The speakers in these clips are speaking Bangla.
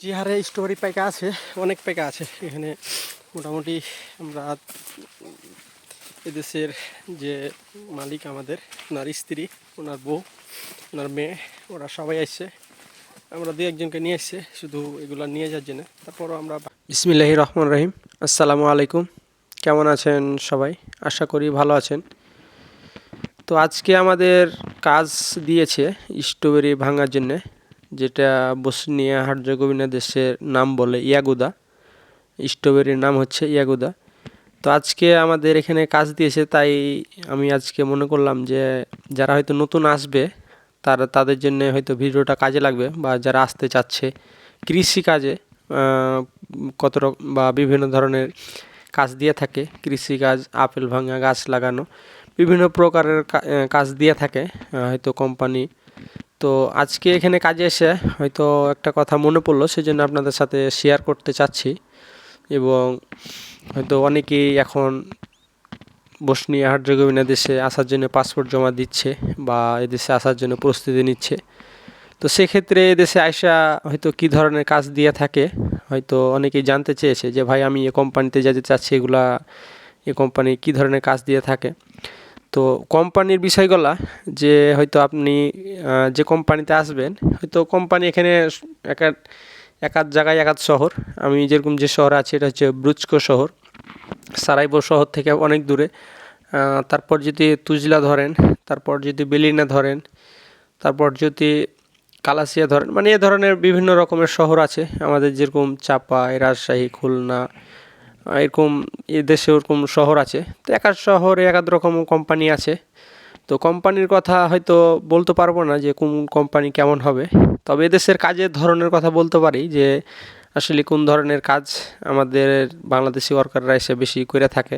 যে হারে স্ট্রবেরি পাইকা আছে, অনেক পাইকা আছে। এখানে মোটামুটি আমরা এদেশের যে মালিক আমাদের ওনার স্ত্রী, ওনার বউ, ওনার মেয়ে, ওরা সবাই আসছে। আমরা দু একজনকে নিয়ে এসছে শুধু এগুলো নিয়ে যাওয়ার জন্য। তারপরও আমরা বিসমিল্লাহি রহমান রহিম। আসসালামু আলাইকুম। কেমন আছেন সবাই? আশা করি ভালো আছেন। তো আজকে আমাদের কাজ দিয়েছে স্ট্রবেরি ভাঙার জন্যে। যেটা বসনিয়া হার্জেগোভিনা দেশের নাম বলে, ইয়াগুদা। স্ট্রবেরির নাম হচ্ছে ইয়াগুদা। তো আজকে আমাদের এখানে কাজ দিয়েছে, তাই আমি আজকে মনে করলাম যে যারা হয়তো নতুন আসবে, তারা তাদের জন্য হয়তো ভিডিওটা কাজে লাগবে, বা যারা আসতে চাচ্ছে কৃষি কাজে কত রকম বা বিভিন্ন ধরনের কাজ দিয়ে থাকে, কৃষিকাজ, আপেল ভাঙা, গাছ লাগানো, বিভিন্ন প্রকারের কাজ দিয়ে থাকে হয়তো কোম্পানি তো আজকে এখানে কাজে এসে হয়তো একটা কথা মনে পড়ল, সেজন্য আপনাদের সাথে শেয়ার করতে চাচ্ছি। এবং হয়তো অনেকেই এখন বসনিয়া হার্জেগোভিনা দেশে আসার জন্য পাসপোর্ট জমা দিচ্ছে বা এদেশে আসার জন্য প্রস্তুতি নিচ্ছে। তো সেক্ষেত্রে এদেশে আয়সা হয়তো কী ধরনের কাজ দিয়ে থাকে, হয়তো অনেকেই জানতে চেয়েছে যে, ভাই, আমি এ কোম্পানিতে যেতে চাচ্ছি, এগুলা এ কোম্পানি কী ধরনের কাজ দিয়ে থাকে? তো কোম্পানির বিষয়গুলা, যে হয়তো আপনি যে কোম্পানিতে আসবেন, হয়তো কোম্পানি এখানে এক এক আধ জায়গায়, এক আধ শহর। আমি যেরকম যে শহর আছে, এটা হচ্ছে ব্রুচকো শহর। সারাইবো শহর থেকে অনেক দূরে। তারপর যদি তুজলা ধরেন, তারপর যদি বেলিনা ধরেন, তারপর যদি কালাসিয়া ধরেন মানে এ ধরনের বিভিন্ন রকমের শহর আছে। আমাদের যেরকম চাপাই, রাজশাহী, খুলনা এরকম এ দেশে ওরকম শহর আছে। তো এক আধ শহরে এক আধ রকম কোম্পানি আছে। তো কোম্পানির কথা হয়তো বলতে পারব না যে কোন কোম্পানি কেমন হবে। তবে এদেশের কাজের ধরনের কথা বলতে পারি যে, আসলে কোন ধরনের কাজ আমাদের বাংলাদেশি ওয়ার্কাররা এসে বেশি করে থাকে।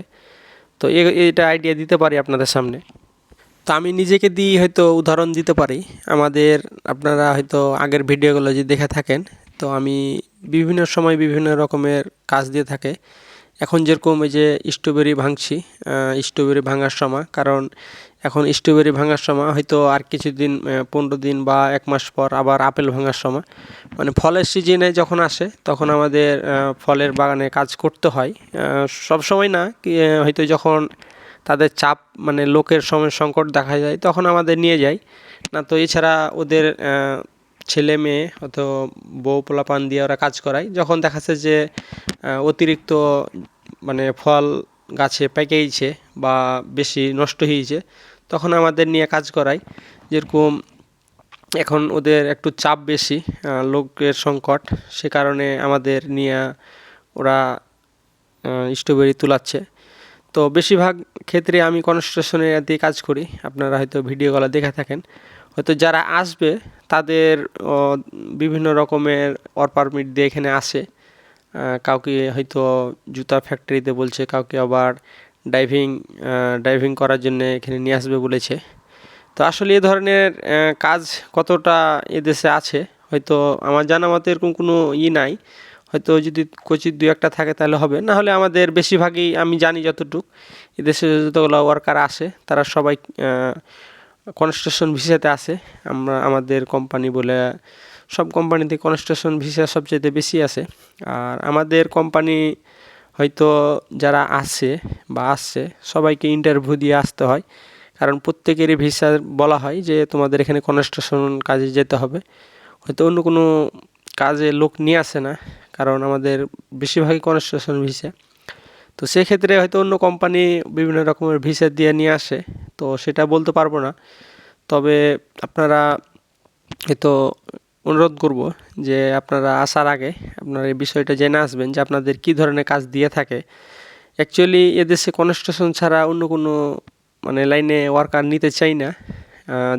তো এটা আইডিয়া দিতে পারি আপনাদের সামনে। তো আমি নিজেকে দিয়ে হয়তো উদাহরণ দিতে পারি। আমাদের, আপনারা হয়তো আগের ভিডিওগুলো যদি দেখে থাকেন, তো আমি বিভিন্ন সময় বিভিন্ন রকমের কাজ দিয়ে থাকে। এখন যেরকম এই যে স্ট্রবেরি ভাঙছি স্ট্রবেরি ভাঙার সময়, কারণ এখন স্ট্রবেরি ভাঙার সময় হয়তো আর কিছুদিন পনেরো দিন বা এক মাস পর আবার আপেল ভাঙার সময়। মানে ফলের সিজনে যখন আসে, তখন আমাদের ফলের বাগানে কাজ করতে হয়। সব সময় না হয়তো যখন তাদের চাপ মানে লোকের সময় সংকট দেখা যায়, তখন আমাদের নিয়ে যায়। না তো এছাড়া ওদের ছেলে মেয়ে অথবা বউ পোলাপান দিয়ে ওরা কাজ করায়, যখন দেখাচ্ছে যে অতিরিক্ত মানে ফল গাছে পেকেইছে বা বেশি নষ্ট হয়েছে তখন আমাদের নিয়ে কাজ করায়। যেরকম এখন ওদের একটু চাপ বেশি লোকের সংকট, সে কারণে আমাদের নিয়ে ওরা স্ট্রবেরি তুলাচ্ছে। তো বেশিরভাগ ক্ষেত্রে আমি কনস্ট্রাকশনে দিয়ে কাজ করি, আপনারা হয়তো ভিডিও ভিডিওগুলো দেখে থাকেন। হয়তো যারা আসবে, তাদের বিভিন্ন রকমের ওয়ার পারমিট দিয়ে এখানে আসে। কাউকে হয়তো জুতা ফ্যাক্টরিতে বলছে, কাউকে আবার ডাইভিং ডাইভিং করার জন্য এখানে নিয়ে আসবে বলেছে। তো আসলে এ ধরনের কাজ কতটা এদেশে আছে, হয়তো আমার জানা মতো এরকম কোনো ই নাই। হয়তো যদি কোচির দু একটা থাকে তাহলে হবে। না হলে আমাদের বেশিরভাগই আমি জানি যতটুক এদেশে যতগুলো ওয়ার্কার আসে, তারা সবাই কনস্ট্রাকশন ভিসাতে আসে আমরা, আমাদের কোম্পানি বলে সব কোম্পানিতে কনস্ট্রাকশন ভিসা সবচেয়ে বেশি আছে। আর আমাদের কোম্পানি হয়তো যারা আসে বা আসছে, সবাইকে ইন্টারভিউ দিয়ে আসতে হয়। কারণ প্রত্যেকেরই ভিসা বলা হয় যে তোমাদের এখানে কনস্ট্রাকশন কাজে যেতে হবে। হয়তো অন্য কোনো কাজে লোক নিয়ে আসে না, কারণ আমাদের বেশিরভাগই কনস্ট্রাকশন ভিসা তো সেক্ষেত্রে হয়তো অন্য কোম্পানি বিভিন্ন রকমের ভিসা দিয়ে নিয়ে আসে। তো সেটা বলতে পারব না। তবে আপনারা হয়তো অনুরোধ করব যে আপনারা আসার আগে আপনারা এই বিষয়টা জেনে আসবেন যে আপনাদের কী ধরনের কাজ দিয়ে থাকে। অ্যাকচুয়ালি এদেশে কনস্ট্রাকশন ছাড়া অন্য কোনো মানে লাইনে ওয়ার্কার নিতে চাই না।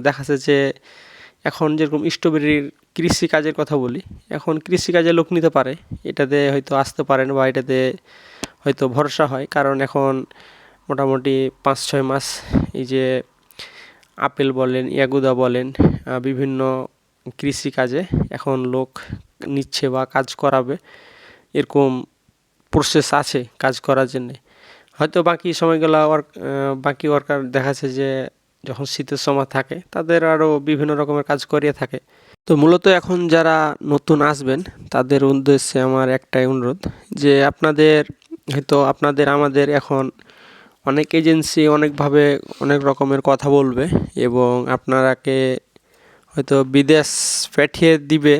দেখা যাচ্ছে যে এখন যেরকম স্ট্রবেরির কৃষি কাজের কথা বলি, এখন কৃষি কাজে লোক নিতে পারে। এটাতে হয়তো আসতে পারেন বা এটাতে হয়তো ভরসা হয়। কারণ এখন মোটামুটি পাঁচ, ছয় মাস এই যে আপেল বলেন, ইয়াগুদা বলেন বিভিন্ন কৃষি কাজে এখন লোক নিচ্ছে বা কাজ করাবে। এরকম প্রসেস আছে কাজ করার জন্যে। হয়তো বাকি সময়গুলো বাকি ওয়ার্কার দেখাচ্ছে যে যখন শীতের সময় থাকে, তাদের আরও বিভিন্ন রকমের কাজ করিয়ে থাকে। তো মূলত এখন যারা নতুন আসবেন, তাদের উদ্দেশ্যে আমার একটাই অনুরোধ যে আপনাদের, হয়তো আপনাদের, আমাদের এখন অনেক এজেন্সি অনেকভাবে অনেক রকমের কথা বলবে এবং আপনারাকে হয়তো বিদেশ পাঠিয়ে দিবে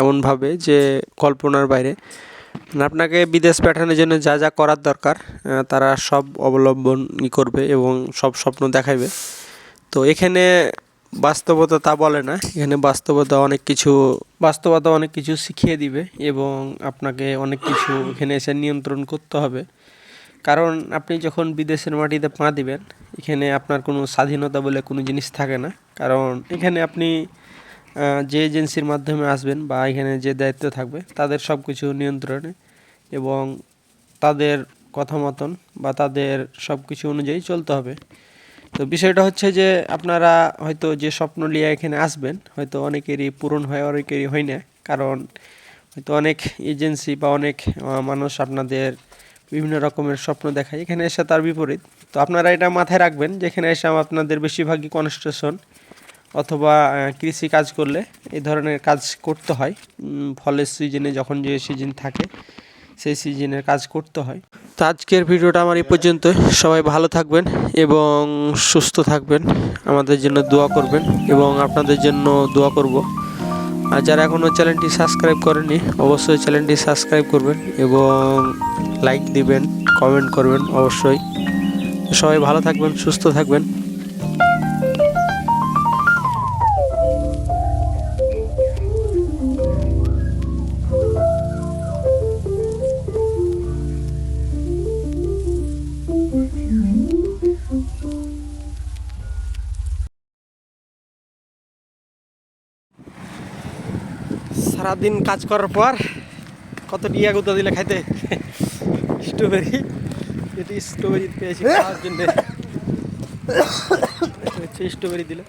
এমনভাবে যে কল্পনার বাইরে। মানে আপনাকে বিদেশ পাঠানোর জন্য যা যা করার দরকার তারা সব অবলম্বন করবে এবং সব স্বপ্ন দেখাবে তো এখানে বাস্তবতা তা বলে না, এখানে বাস্তবতা অনেক কিছু, বাস্তবতা অনেক কিছু শিখিয়ে দিবে এবং আপনাকে অনেক কিছু এখানে এসে নিয়ন্ত্রণ করতে হবে। কারণ আপনি যখন বিদেশের মাটিতে পা দিবেন, এখানে আপনার কোনো স্বাধীনতা বলে কোনো জিনিস থাকে না। কারণ এখানে আপনি যে এজেন্সির মাধ্যমে আসবেন বা এখানে যে দায়িত্ব থাকবে, তাদের সব কিছু নিয়ন্ত্রণে এবং তাদের কথা মতন বা তাদের সব কিছু অনুযায়ী চলতে হবে। তো বিষয়টা হচ্ছে যে, আপনারা হয়তো যে স্বপ্ন নিয়ে এখানে আসবেন, হয়তো অনেকেরই পূরণ হয়, অনেকেরই হয় না। কারণ হয়তো অনেক এজেন্সি বা অনেক মানুষ আপনাদের বিভিন্ন রকমের স্বপ্ন দেখায়, এখানে এসে তার বিপরীত। তো আপনারা এটা মাথায় রাখবেন যে এখানে এসে আপনাদের বেশিরভাগই কনস্ট্রাকশন অথবা কৃষি কাজ করলে এই ধরনের কাজ করতে হয়। ফলের সিজনে যখন যে সিজন থাকে, সেই সিজনের কাজ করতে হয়। তো আজকের ভিডিওটা আমার এই পর্যন্ত সবাই ভালো থাকবেন এবং সুস্থ থাকবেন। আমাদের জন্য দোয়া করবেন এবং আপনাদের জন্য দোয়া করব। আর যারা এখনও চ্যানেলটি সাবস্ক্রাইব করেনি অবশ্যই চ্যানেলটি সাবস্ক্রাইব করবেন এবং লাইক দিবেন কমেন্ট করবেন অবশ্যই। সবাই ভালো থাকবেন, সুস্থ থাকবেন। সারাদিন কাজ করার পর কত ডিয়া গুদা দিলে খাইতে? স্ট্রবেরি এটি স্ট্রবেরি পেয়েছি খাওয়ার জন্য। স্ট্রবেরি দিলে।